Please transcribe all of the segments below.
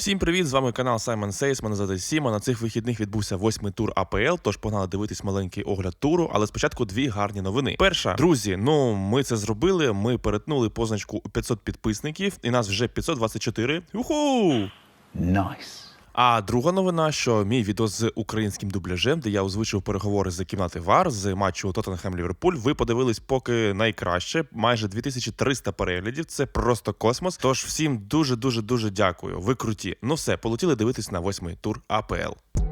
Всім привіт! З вами канал Саймон Сейс. Мене звати Сіма. На цих вихідних відбувся восьмий тур АПЛ. Тож погнали дивитись маленький огляд туру. Але спочатку дві гарні новини. Перша, друзі, ну ми це зробили. Ми перетнули позначку у 500 підписників, і нас вже 524. Уху! Nice. А друга новина, що мій відос з українським дубляжем, де я озвучив переговори з кімнати ВАР з матчу Тоттенхем Ліверпуль. Ви подивились поки найкраще, майже 2300 переглядів. Це просто космос. Тож всім дуже дуже дуже дякую. Ви круті. Ну все, полетіли дивитись на восьмий тур АПЛ.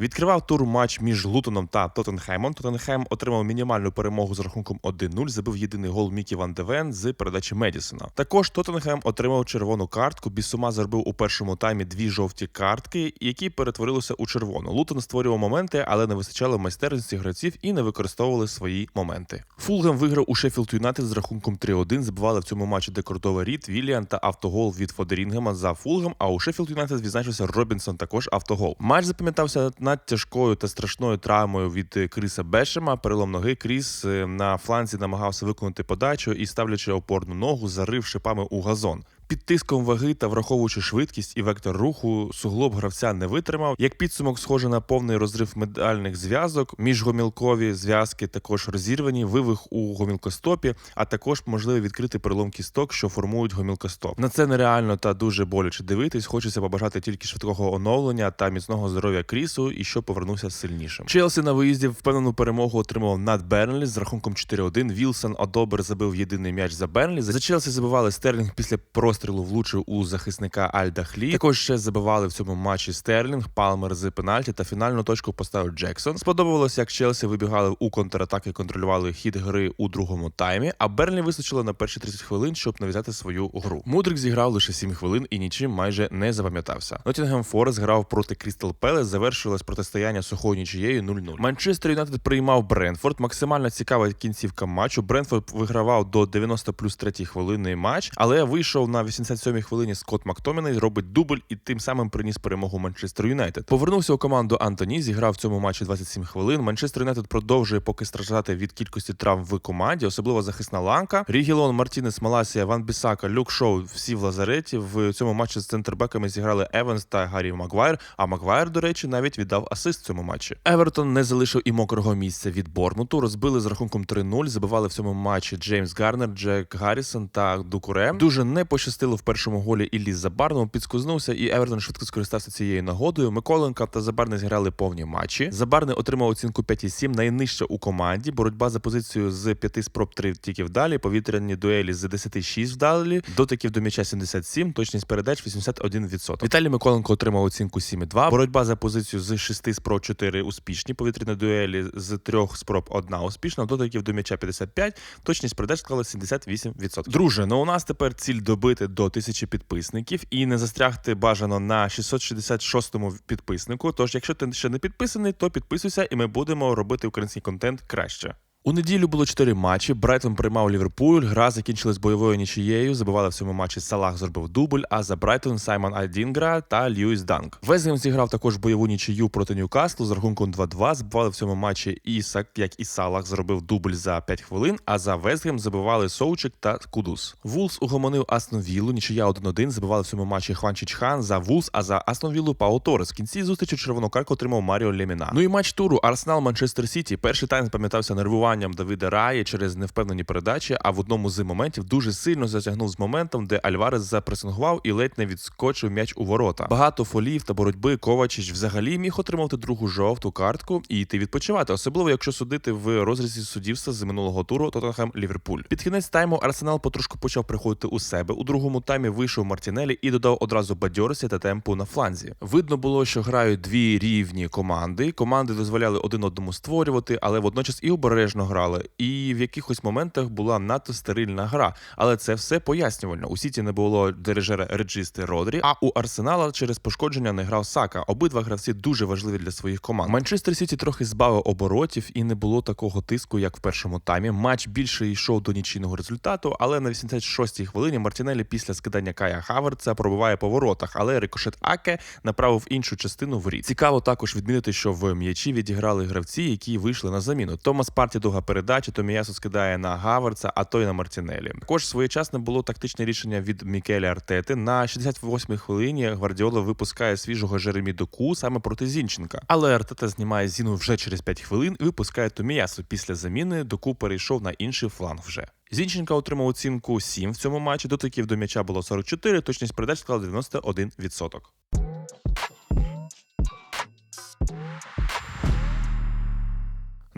Відкривав тур матч між Лутоном та Тоттенхемом. Тоттенхем отримав мінімальну перемогу з рахунком 1-0, забив єдиний гол Мікі Ван Девен з передачі Медісона. Також Тоттенхем отримав червону картку. Бісума заробив у першому таймі дві жовті картки, які перетворилися у червону. Лутон створював моменти, але не вистачало майстерності гравців і не використовували свої моменти. Фулгем виграв у Шеффілд Юнайтед з рахунком 3-1. Забивали в цьому матчі Декордова Рід, Віліан та автогол від Фодерінгема за Фулгем. А у Шеффілд Юнайтед відзначився Робінсон, також автогол. Матч запам'ятався над тяжкою та страшною травмою від Криса Бешема. Перелом ноги Кріс е, на фланзі намагався виконати подачу і, ставлячи опорну ногу, зарив шипами у газон. Під тиском ваги та враховуючи швидкість і вектор руху, суглоб гравця не витримав. Як підсумок, схоже на повний розрив медальних зв'язок, міжгомілкові зв'язки також розірвані, вивих у гомілкостопі, а також можливо відкрити перелом кісток, що формують гомілкостоп. На це нереально та дуже боляче дивитись. Хочеться побажати тільки швидкого оновлення та міцного здоров'я Крісу і щоб повернувся сильнішим. Челсі на виїзді впевнену перемогу отримав над Бернлі з рахунком 4-1. Вілсон Одобер забив єдиний м'яч за Бернлі. За Челсі забивали Стерлінг після прострілу влучив у захисника Альда Хлі. Також ще забивали в цьому матчі Стерлінг, Палмер з пенальті та фінальну точку поставив Джексон. Сподобалося, як Челсі вибігали у контратаки, контролювали хід гри у другому таймі. А Берлі вистачило на перші 30 хвилин, щоб нав'язати свою гру. Мудрик зіграв лише 7 хвилин і нічим майже не запам'ятався. Нотінгем Форест грав проти Крістал Пелес. Завершилось протистояння сухою нічією 0-0. Манчестер Юнайтед приймав Бренфорд. Максимально цікава кінцівка матчу. Бренфорд вигравав до 90 плюс 3 хвилини матч, але вийшов на 87-й хвилині Скотт Мактоміней, робить дубль і тим самим приніс перемогу Манчестер Юнайтед. Повернувся у команду Антоні, зіграв в цьому матчі 27 хвилин. Манчестер Юнайтед продовжує поки страждати від кількості травм в команді, особливо захисна ланка. Рігілон, Мартінес, Маласія, Ван Бісака, Люк Шоу всі в лазареті. В цьому матчі з центрбеками зіграли Еванс та Гаррі Магуайр. А Магуайр, до речі, навіть віддав асист цьому матчі. Евертон не залишив і мокрого місця від Бормуту. Розбили з рахунком 3-0. Забивали в цьому матчі Джеймс Гарнер, Джек Гаррісон та Дукуре. Дуже не пощастило в першому голі Іллі Забарному. Підскузнувся, і Евертон швидко скористався цією нагодою. Миколенка та Забарний зіграли повні матчі. Забарний отримав оцінку 5,7, найнижча у команді. Боротьба за позицію з 5 спроб 3 тільки вдалі. Повітряні дуелі з 10,6 вдалі. Дотиків до м'яча 77, точність передач 81%. Віталій Миколенко отримав оцінку 7,2. Боротьба за позицію з 6 спроб 4 успішні. Повітряні дуелі з 3 спроб 1 успішна. Дотиків до м'яча 55, точність передач склала 78%. Друже, ну у нас тепер ціль добити до 1000 підписників і не застрягти бажано на 666-му підписнику. Тож, якщо ти ще не підписаний, то підписуйся, і ми будемо робити український контент краще. У неділю було чотири матчі. Брайтон приймав Ліверпуль. Гра закінчилась бойовою нічією. Забивали в цьому матчі Салах зробив дубль. А за Брайтон Саймон Альдінгра та Льюіс Данк. Везгем зіграв також бойову нічию проти Ньюкаслу з рахунком 2-2. Забивали в цьому матчі Ісак, як і Салах, зробив дубль за 5 хвилин. А за Везгем забивали Соучик та Кудус. Вулс угомонив Астон Віллу. Нічия 1-1. Забивали в цьому матчі Хван Чічхан за Вулс, а за Астон Віллу Пао Торес. В кінці зустрічі червону карку отримав Маріо Леміна. Ну і матч туру Арсенал Манчестер Сіті. Перший тайм запам'ятався нервуванням Давида Раї через невпевнені передачі. А в одному з моментів дуже сильно затягнув з моментом, де Альварес запресингував і ледь не відскочив м'яч у ворота. Багато фолів та боротьби Ковачич взагалі міг отримати другу жовту картку і йти відпочивати, особливо якщо судити в розрізі суддівства з минулого туру Тоттенхем Ліверпуль. Під кінець тайму Арсенал потрошку почав приходити у себе. У другому таймі вийшов Мартінелі і додав одразу бадьорості та темпу на фланзі. Видно було, що грають дві рівні команди. Команди дозволяли один одному створювати, але водночас і обережно грали. І в якихось моментах була надто стерильна гра. Але це все пояснювально. У Сіті не було дирижера Реджисти Родрі, а у Арсенала через пошкодження не грав Сака. Обидва гравці дуже важливі для своїх команд. Манчестер Сіті трохи збавив оборотів і не було такого тиску, як в першому таймі. Матч більше йшов до нічийного результату, але на 86-й хвилині Мартінелі після скидання Кая Хаверца пробиває по воротах, але рикошет Аке направив іншу частину воріт. Цікаво також відмінити, що в м'ячі відіграли гравці, які вийшли на заміну. Томас Парті до довга передача, то Міясо скидає на Гаверца, а то й на Мартінелі. Також своєчасне було тактичне рішення від Мікеля Артети. На 68-й хвилині Гвардіола випускає свіжого Жеремі Доку саме проти Зінченка. Але Артета знімає Зіну вже через 5 хвилин і випускає Томіясу. Після заміни Доку перейшов на інший фланг вже. Зінченка отримав оцінку 7 в цьому матчі. Дотиків до м'яча було 44, точність передач склала 91%.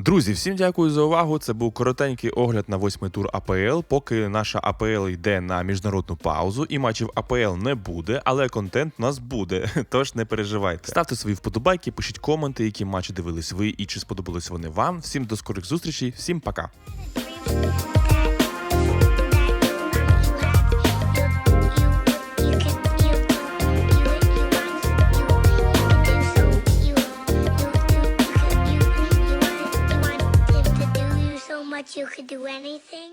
Друзі, всім дякую за увагу. Це був коротенький огляд на восьмий тур АПЛ. Поки наша АПЛ йде на міжнародну паузу, і матчів АПЛ не буде, але контент у нас буде. Тож не переживайте. Ставте свої вподобайки, пишіть коменти, які матчі дивились ви і чи сподобались вони вам. Всім до скорих зустрічей, всім пока. you could do anything?